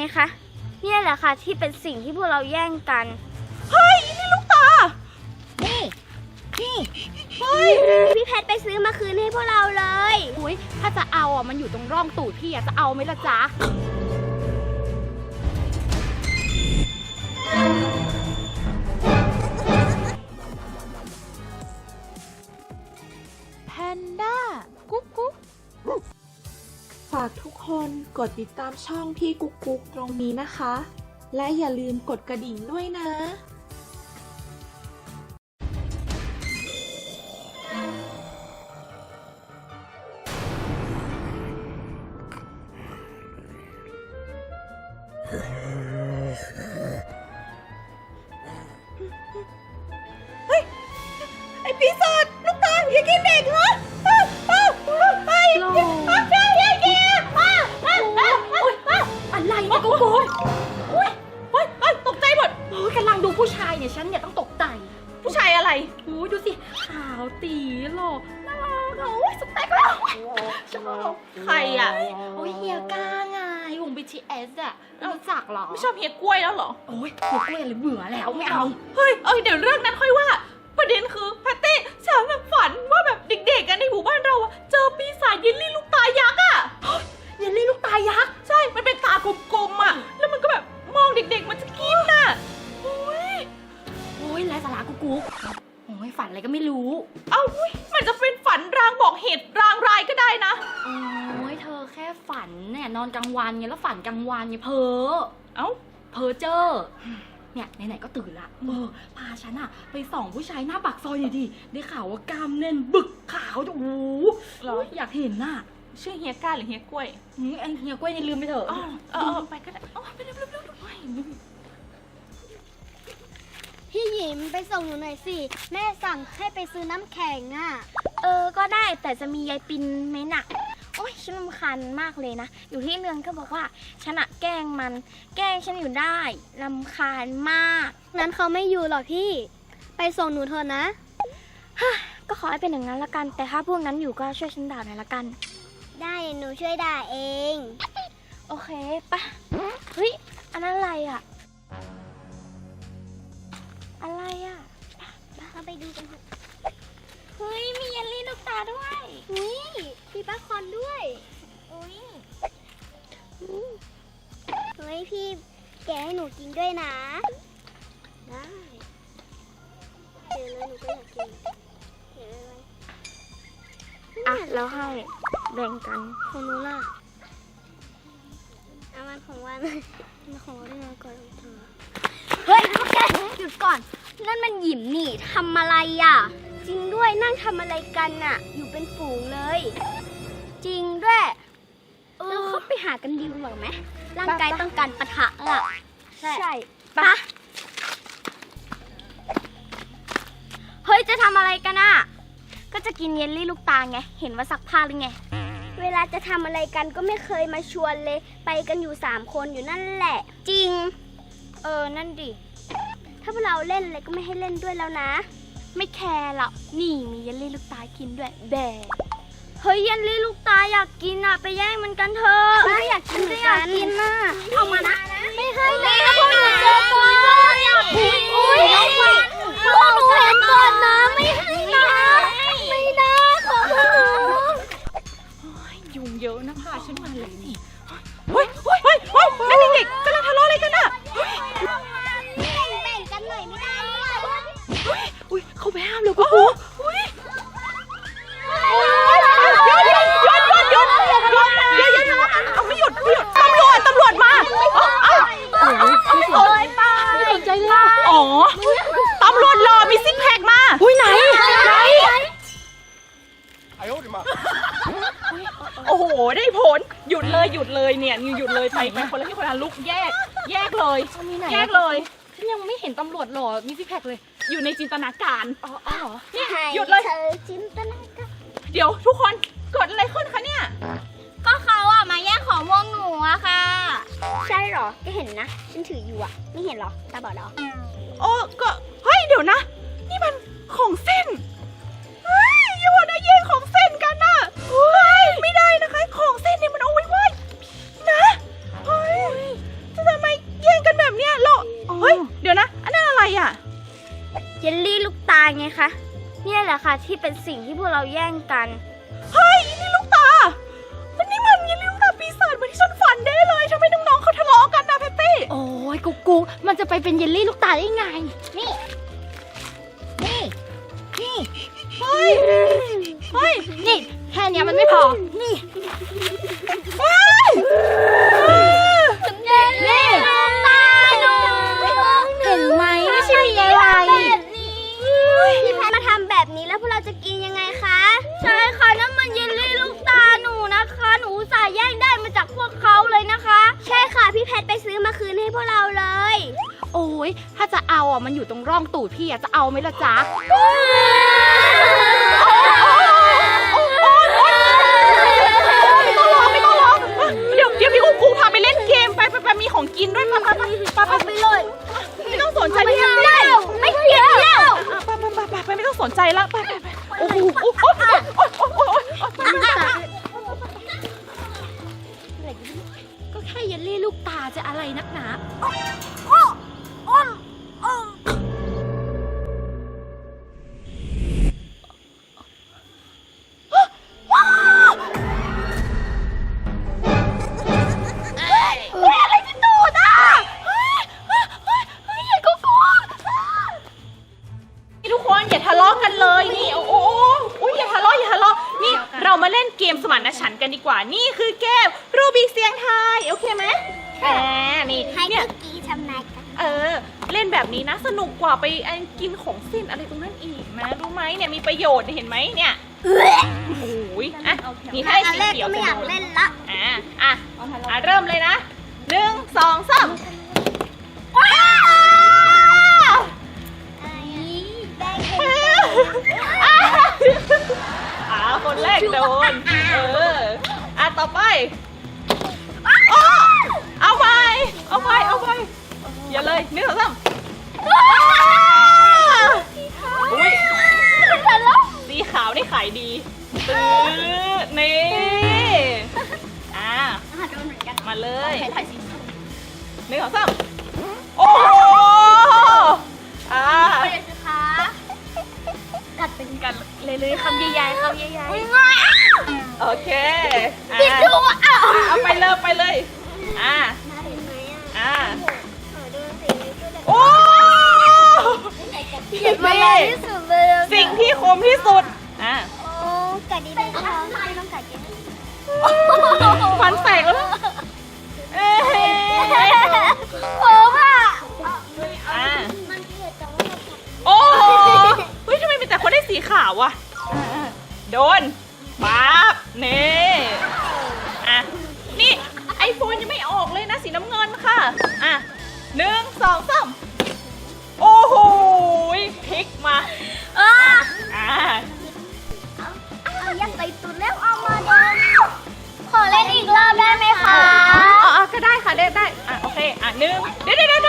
ไงคะ เนี่ยแหละค่ะที่เป็นสิ่งที่พวกเราแย่งกัน เฮ้ยนี่ลูกตา นี่นี่พี่แพทไปซื้อมาคืนให้พวกเราเลย อุ้ยถ้าจะเอาอะมันอยู่ตรงร่องตูดพี่อะจะเอาไหมล่ะจ๊ะ คนกดติดตามช่องพี่กุ๊กกุ๊กตรงนี้นะคะ และอย่าลืมกดกระดิ่งด้วยนะ เนี่ยฉันเนี่ยต้องตกใจ ผู้ชายอะไรโอ้ยดูสิ ขาวตีหล่อน่ารักอะโอ้ยสเปคแล้วชอบใครอะ โอ้ยเฮียก้าไงวง BTS อะรู้จักเหรอไม่ชอบเฮียกล้วยแล้วเหรอ โอ้ยหัวกล้วยอะไรเบื่อแล้วไม่เอา เฮ้ย เอ้ยเดี๋ยวเรื่องนั้นค่อยว่าประ เอ้าอุ๊ยมันจะเป็นฝันรางบอกเหตุรางรายก็ได้นะ โอ้ยเธอแค่ฝันเนี่ยนอนกลางวันไงแล้วฝันกลางวันไงเพ้อเอ้า เพอเจอร์เนี่ยไหนๆก็ตื่นละเออพาฉันอะไปส่องผู้ชายหน้าปากซอยหน่อยดิได้ข่าวว่ากล้ามแน่นบึกขาวจะโอ้โหเหรอ อยากเห็นน่ะชื่อเฮียก้าหรือเฮียกล้วยอืมไอเฮียกล้วยนี่ลืมไปเถอะ อ๋อเออเออไปก็ได้อ๋อไปเร็วๆๆๆ พี่หยิมไปส่งหนูหน่อยสิ แม่สั่งให้ไปซื้อน้ำแข็งอะ เออ ก็ได้แต่จะมียายปินไหมน่ะ โอ้ยฉันรำคาญมากเลยนะ อยู่ที่เรือนก็บอกว่าฉันอะแกล้งมัน แกล้งฉันอยู่ได้รำคาญมาก นั้นเขาไม่อยู่หรอกพี่ ไปส่งหนูเถอะนะก็ขอให้เป็นอย่างนั้นละกัน แต่ถ้าพวกนั้นอยู่ก็ช่วยฉันด่าหน่อยละกัน ได้หนูช่วยด่าเอง โอเคปะเฮ้ย อันนั้นอะไรอะ เราไปดูกันเถอะเฮ้ย มีเยลลี่ลูกตาด้วยอุ้ยพี่ป้าคอนด้วยอุ้ยเฮ้ยพี่แกะให้หนูกินด้วยนะ ได้เจอแล้วหนูก็อยากกินเห็นไหมอะแล้วให้แบ่งกันของหนูล่ะเอามันของวันมันของวันได้ไงก่อนของเธอเฮ้ยพวกแกหยุดก่อ นนั่นมันหยิมนี่ทำอะไรอะ จริงด้วยนั่งทำอะไรกันน่ะ อยู่เป็นฝูงเลย จริงด้วยแล้วเขาไปหากันดีกว่าไหมร่างกายต้องการปะทะอะใช่ปะเฮ้ยจะทำอะไรกันอะ ก็จะกินเยลลี่ลูกตาไง เห็นว่าซักผ้าหรือไง เวลาจะทำอะไรกันก็ไม่เคยมาชวนเลย ไปกันอยู่สามคนอยู่นั่นแหละ จริง เออ นั่นดิ ถ้าพวกเราเล่นอะไรก็ไม่ให้เล่นด้วยแล้วนะ ไม่แคร์หรอกนี่มีเยลลี่ลูกตากินด้วยแบกเฮ้ยเยลลี่ลูกตาอยากกินอะไปแย่งมันกันเถอะฉันก็อยากกินเหมือนกัน ฉัก็ยากกินน่ะเอามานะ ไม่ให้นี่ถ้าพวกหนูเจอก่อนอุ้ยพวกหนูเห็นก่อนนะไม่ให้นะ เนี่ยนิวหยุดเลยไปไปคนละที่คนละลุกแยก แยกเลย มีไหนแยกเลย ฉันยังไม่เห็นตำรวจหรอมีซิกแพคเลย อยู่ในจินตนาการ อ๋ออ๋อเหรอเนี่ยหยุดเลย เธอจินตนาการเดี๋ยวทุกคนเกิดอะไรขึ้นคะเนี่ย ก็เขาอะมาแย่งของพวกหนูอะค่ะ ใช่เหรอก็เห็นนะ ฉันถืออยู่อะไม่เห็นเหรอตาบอดเหรอ โอ้ก็เฮ้ยเดี๋ยวนะ นี่มันของเส้น เฮ้ย เดี๋ยวนะ อันนั้นอะไรอะเจลลี่ลูกตาไงคะ เนี่ยแหละค่ะที่เป็นสิ่งที่พวกเราแย่งกัน เฮ้ยอันนี่ลูกตาวันนี้มันเยลลี่ลูกตาปีศาจเหมือนที่ฉันฝันได้เลยทำไมน้องๆเขาทะเลาะกันนะแพตตี้ โอ้ยกุ๊กกุ๊กมันจะไปเป็นเยลลี่ลูกตาได้ไง นี่ นี่ นี่ เฮ้ย เฮ้ย นี่ แค่นี้มันไม่พอ นี่ จะกินยังไงคะ ใช่ค่ะนั่นมันเยลลี่ลูกตาหนูนะคะ หนูอุตสาห์แย่งได้มาจากพวกเขาเลยนะคะ ใช่ค่ะพี่แพทไปซื้อมาคืนให้พวกเราเลย โอ้ยถ้าจะเอาอะมันอยู่ตรงร่องตูดพี่อะจะเอาไหมล่ะจ๊ะ แค่เยลลี่ลูกตาจะอะไรนักหนาอะ เออ เล่นแบบนี้นะ สนุกกว่าไปไอ้กินของสิ้นอะไรตรงนั้นอีกนะ รู้ไหมเนี่ยมีประโยชน์เห็นไหมเนี่ยโอ้ยอะนี่ถ้าอัไอ้นสีแรกเขียก็วไม่จะอยากโดนเล่นละอะอะอะเริ่มเลยนะหนึ่งสองสาม เลยเลยคำใหญ่ๆคำใหญ่โอเคอะๆปิดดูอะอะเอาไปเลยไปเลย อ่าน่าเห็นไหมอะอ่าขอดูสิก็จะโอ้เจ็บมาเลยที่สุดเลยอะสิ่งที่คมที่สุด อ่าโอ้กัดดีๆนะคะไม่ต้องกัดเยอะฟันแตกแล้วนะเอ้ยผมอะอ่ามันเผ็ดแต่ว่ามันกัดโอ้โหเฮ้ยทำไมมีแต่คนได้สีขาวอะ โดนปั๊บนี่อะนี่ไอโฟนยังไม่ออกเลยนะสีน้ำเงินค่ะอะหนึ่งสองสามโอ้โหพลิกมาอะอ่าเอายัดใส่ตุนแล้วเอามาโดนขอเล่นอีกรอบได้ไหมคะอ๋ออ๋อก็ได้ค่ะได้ได้อะโอเคอะหนึ่งเดี๋ยวเดี๋ยว